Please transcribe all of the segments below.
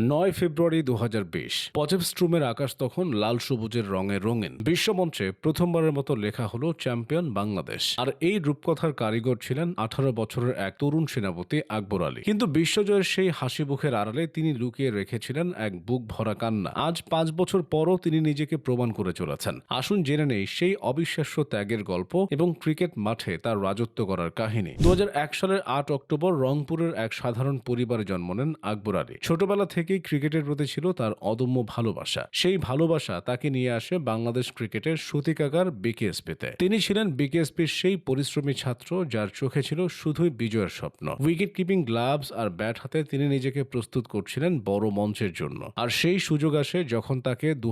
নয় ফেব্রুয়ারি দু হাজার বিশ পচেপস্ট্রুমের আকাশ তখন লাল সবুজের রঙে রঙিন। বিশ্বমঞ্চে প্রথমবারের মতো লেখা হলো চ্যাম্পিয়ন বাংলাদেশ। আর এই রূপকথার কারিগর ছিলেন আঠারো বছরের এক তরুণ সেনাপতি আকবর আলী। কিন্তু বিশ্বজয়ের সেই হাসি মুখের আড়ালে তিনি লুকিয়ে রেখেছিলেন এক বুক ভরা কান্না। আজ পাঁচ বছর পরও তিনি নিজেকে প্রমাণ করে চলেছেন। আসুন জেনে নেই সেই অবিশ্বাস্য ত্যাগের গল্প এবং ক্রিকেট মাঠে তার রাজত্ব করার কাহিনী। দু হাজার এক সালের আট অক্টোবর রংপুরের এক সাধারণ পরিবারে জন্ম নেন আকবর আলী। ছোটবেলা থেকেই ক্রিকেটের প্রতি ছিল তার অদম্য ভালোবাসা। সেই ভালোবাসা তাকে নিয়ে আসে বাংলাদেশ ক্রিকেটের সূতিকাগার বিকেএসপিতে। তিনি ছিলেন বিকেএসপির সেই পরিশ্রমী ছাত্র যার চোখে ছিল শুধুই বিজয়ের স্বপ্ন। উইকেট কিপিং গ্লাভস আর ব্যাট হাতে তিনি নিজেকে প্রস্তুত করছিলেন বড় মঞ্চের জন্য। আর সেই সুযোগ আসে যখন তাকে দু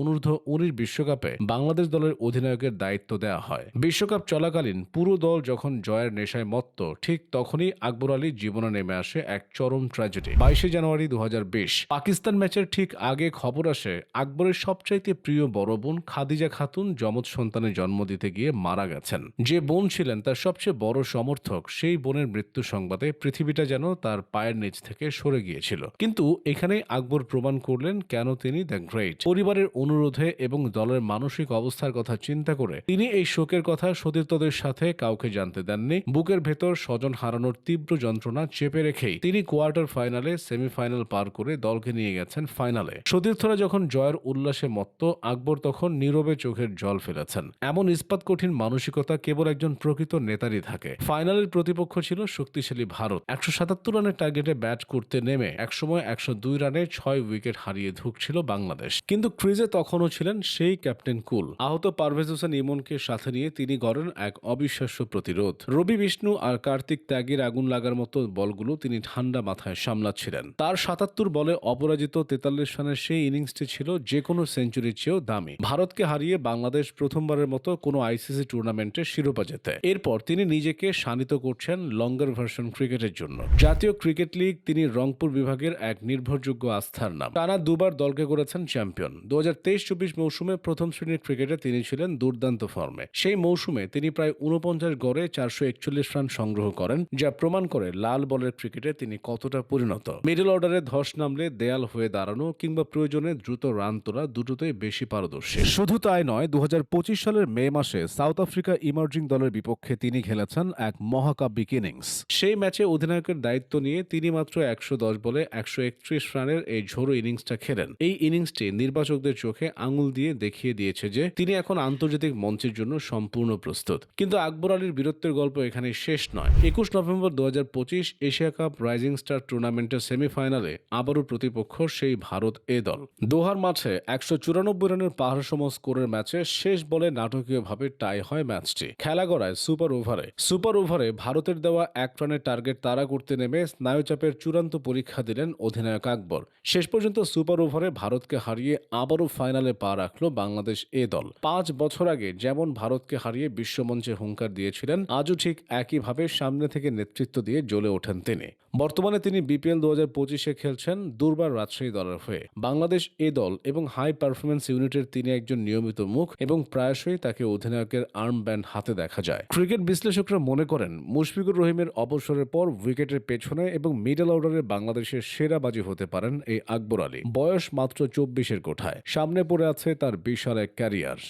অনূর্ধ্ব উনিশ বিশ্বকাপে বাংলাদেশ দলের অধিনায়কের দায়িত্ব দেওয়া হয়। বিশ্বকাপ চলাকালীন পুরো দল যখন জয়ের নেশায় মত্ত, ঠিক তখনই আকবর আলীর জীবনে নেমে আসে এক চরম ট্র্যাজেডি। বাইশে জানুয়ারি দু হাজার পাকিস্তান ম্যাচের ঠিক আগে খবর আসে, আকবরের সবচাইতে প্রিয় বড় বোন খাদিজা খাতুন যমজ সন্তানের জন্ম দিতে গিয়ে মারা গেছেন। যে বোন ছিলেন তার সবচেয়ে বড় সমর্থক, সেই বোনের মৃত্যু সংবাদে পৃথিবীটা যেন তার পায়ের নিচ থেকে সরে গিয়েছিল। কিন্তু এখানেই আকবর প্রমাণ করলেন কেন তিনি দ্য গ্রেট। পরিবারের অনুরোধে এবং দলের মানসিক অবস্থার কথা চিন্তা করে তিনি এই শোকের কথা সতীর্থদের সাথে কাউকে জানতে দেননি। বুকের ভেতর স্বজন হারানোর তীব্র যন্ত্রণা চেপে রেখেই তিনি কোয়ার্টার ফাইনালে, সেমিফাইনাল পার করে দলকে নিয়ে গেছেন ফাইনালে। সতীর্থরা যখন জয়ের উল্লাসে মত্ত, আকবর তখন নীরবে চোখের জল ফেলেছেন। এমন ইস্পাত কঠিন মানসিকতা কেবল একজন প্রকৃত নেতারই থাকে। ফাইনালের প্রতিপক্ষ ছিল শক্তিশালী ভারত। একশো সাতাত্তর রানের টার্গেটে ব্যাট করতে নেমে একসময় একশো দুই রানে ছয় উইকেট হারিয়ে ধুকছিল বাংলাদেশ। কিন্তু ক্রিজে তখনও ছিলেন সেই ক্যাপ্টেন কুল। আহত পারভেজ হোসেন ইমনকে সাথে নিয়ে তিনি গড়েন এক অবিশ্বাস্য প্রতিরোধ। রবি বিষ্ণু আর কার্তিক ত্যাগের আগুন লাগার মতো বলগুলো তিনি ঠান্ডা মাথায় সামলাচ্ছিলেন। তার সাতাত্তর বলে অপরাজিত তেতাল্লিশ রানের সেই ইনিংসটি ছিল যে কোনো সেঞ্চুরির চেয়েও দামি। ভারতকে হারিয়ে বাংলাদেশ প্রথমবারের মতো কোনো আইসিসি টুর্নামেন্টে শিরোপা জেতে। এরপর তিনি নিজেকে শানিত করছেন লঙ্গার ভার্সন ক্রিকেটের জন্য। জাতীয় ক্রিকেট লিগ তিনি রংপুর বিভাগের এক নির্ভরযোগ্য আস্থার নাম। টানা দুবার দলকে করেছেন চ্যাম্পিয়ন দু হাজার তেইশ চব্বিশ মৌসুমে প্রথম শ্রেণির ক্রিকেটে তিনি ছিলেন দুর্দান্ত ফর্মে সেই মৌসুমে তিনি প্রায় উনপঞ্চাশ গড়ে চারশো একচল্লিশ রান সংগ্রহ করেন, যা প্রমাণ করে লাল বলের ক্রিকেটে তিনি কতটা পরিণত। মিডল অর্ডারে ধস নামলে দেয়াল হয়ে দাঁড়ানো কিংবা প্রয়োজনে দ্রুত রান তোলা দুটোতেই বেশি পারদর্শী। শুধু তাই নয় দু সালের মে মাসে সাউথ আফ্রিকা ইমার্জিং দলের বিপক্ষে তিনি খেলেছেন এক মহাকাব্যিক ইনিংস। সেই ম্যাচে অধিনায়কের দায়িত্ব নিয়ে তিনি মাত্র একশো দশ বলে একশো একত্রিশ রানের এই ঝোড়ো ইনিংসটা খেলেন। এই ইনিংসটি নির্বাচকদের চোখে আঙুল দিয়ে দেখিয়ে দিয়েছে যে তিনি এখন আন্তর্জাতিক মঞ্চের জন্য সম্পূর্ণ প্রস্তুত। কিন্তু আকবর আলীর বীরত্বের গল্প এখানে শেষ নয়। একুশ নভেম্বর দু হাজার পঁচিশ এশিয়া কাপ রাইজিং স্টার টুর্নামেন্টের সেমিফাইনালে আবারও প্রতিপক্ষ সেই ভারত এ দল। দোহার মাঠে একশো চুরানব্বই রানের পাহাড় সম স্কোরের ম্যাচে শেষ বলে নাটকীয়ভাবে টাই হয় ম্যাচটি। খেলা গড়ায় সুপার ওভারে। সুপার ওভারে ভারতের দেওয়া এক রানের টার্গেট তাড়া করতে নেমে স্নায়ুচাপের চূড়ান্ত পরীক্ষা দিলেন অধিনায়ক আকবর। শেষ পর্যন্ত সুপার ওভারে ভারতকে হারিয়ে আবারও ফাইনালে পা রাখল বাংলাদেশ এ দল। পাঁচ বছর আগে যেমন ভারতকে হারিয়ে বিশ্বমঞ্চে হুঙ্কার দিয়েছিলেন, আজও ঠিক একইভাবে সামনে থেকে নেতৃত্ব দিয়ে জ্বলে ওঠেন তিনি। বর্তমানে তিনি বিপিএল দু হাজার পঁচিশে খেলছেন দুর্বার রাজশাহী দলের হয়ে। বাংলাদেশ এ দল এবং হাই পারফরমেন্স ইউনিটের তিনি একজন নিয়মিত মুখ এবং প্রায়শই তাকে অধিনায়কের আর্ম ব্যান্ড হাতে দেখা যায়। ক্রিকেট বিশ্লেষকরা মনে করেন, মুশফিকুর রহিমের অবসরের পর উইকেটের পেছনে এবং মিডল অর্ডারে বাংলাদেশের সেরা বাজি হতে পারেন এই আকবর আলী। বয়স মাত্র চব্বিশের কোঠায়, সামনে পড়ে আছে তার বিশাল এক ক্যারিয়ার।